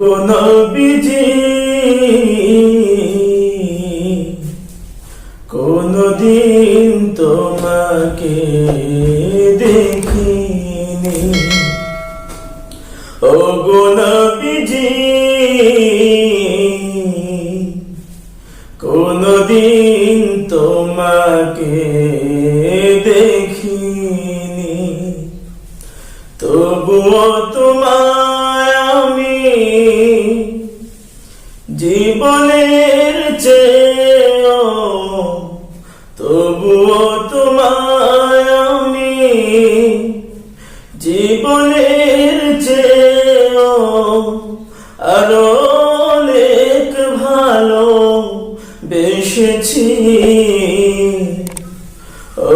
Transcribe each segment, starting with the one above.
কোন বিজি কোনদিন তোমাকে দেখিনি। ও গুণ বিজি কোনদিন তোমাকে দেখিনি। তবুও জীবনের চেয়েও তবুও তোমায় আমি জীবনের চেয়েও আরও অনেক ভালো বেসেছি। ও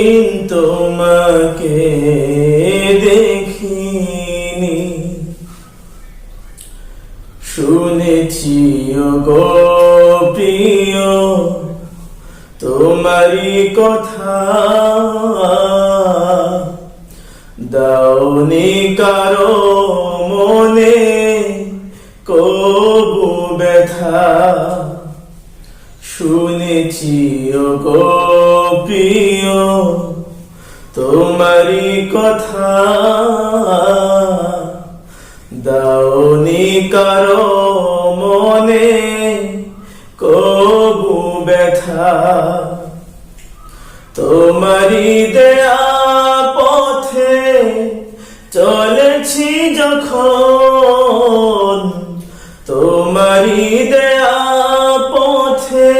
কোনদিন তোমাকে দেখিনি। শুনেছি গো প্রিয়, তোমারই কথা দাওনি কারও মনে, কবু ব্যথা। শুনেছি গো প্রিয় তোমারই কথা দাওনি কারও মনে, কবু ব্যথা। তোমারই দেয়া পথে চলেছি যখন, তোমারই দেয়া পথে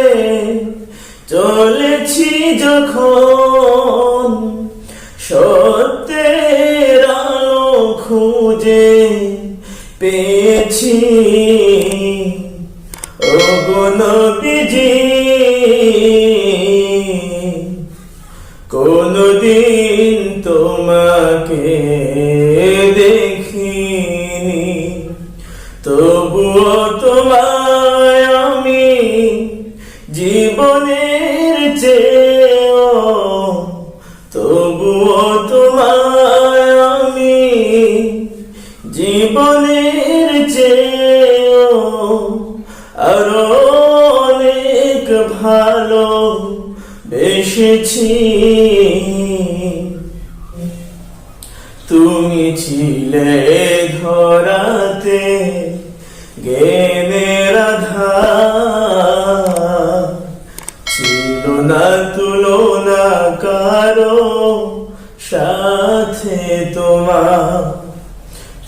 চলেছি যখন। খুঁজে পেয়েছি। ও গুণ বিজি কোনদিন তোমাকে দেখিনি। তবুও তোমায় আমি জীবনের চেয়েও জীবনের চেয়েও আরও অনেক ভালো বেসেছি। তুমি ছিলে ধরাতে জ্ঞানের আধার ছিল না তুলনা কারও সাথে তোমার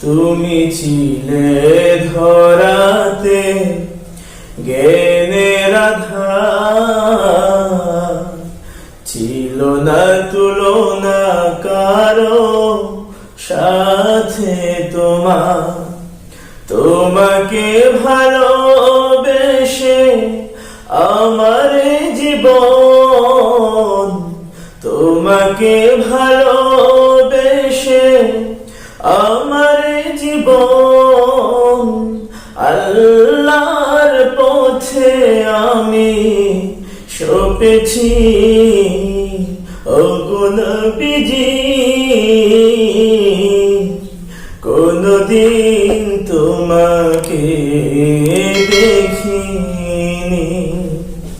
তুমি ছিলে ধরাতে জ্ঞানের রাধা। ছিল না তুলনা কারও সাথে তোমার। তোমাকে ভালোবেসে আমার জীবন। তোমাকে ভালোবেসে আমার জীবন আল্লাহর পথে আমি সপেছি। অগুণবিজি কোনদিন তোমাকে দেখি।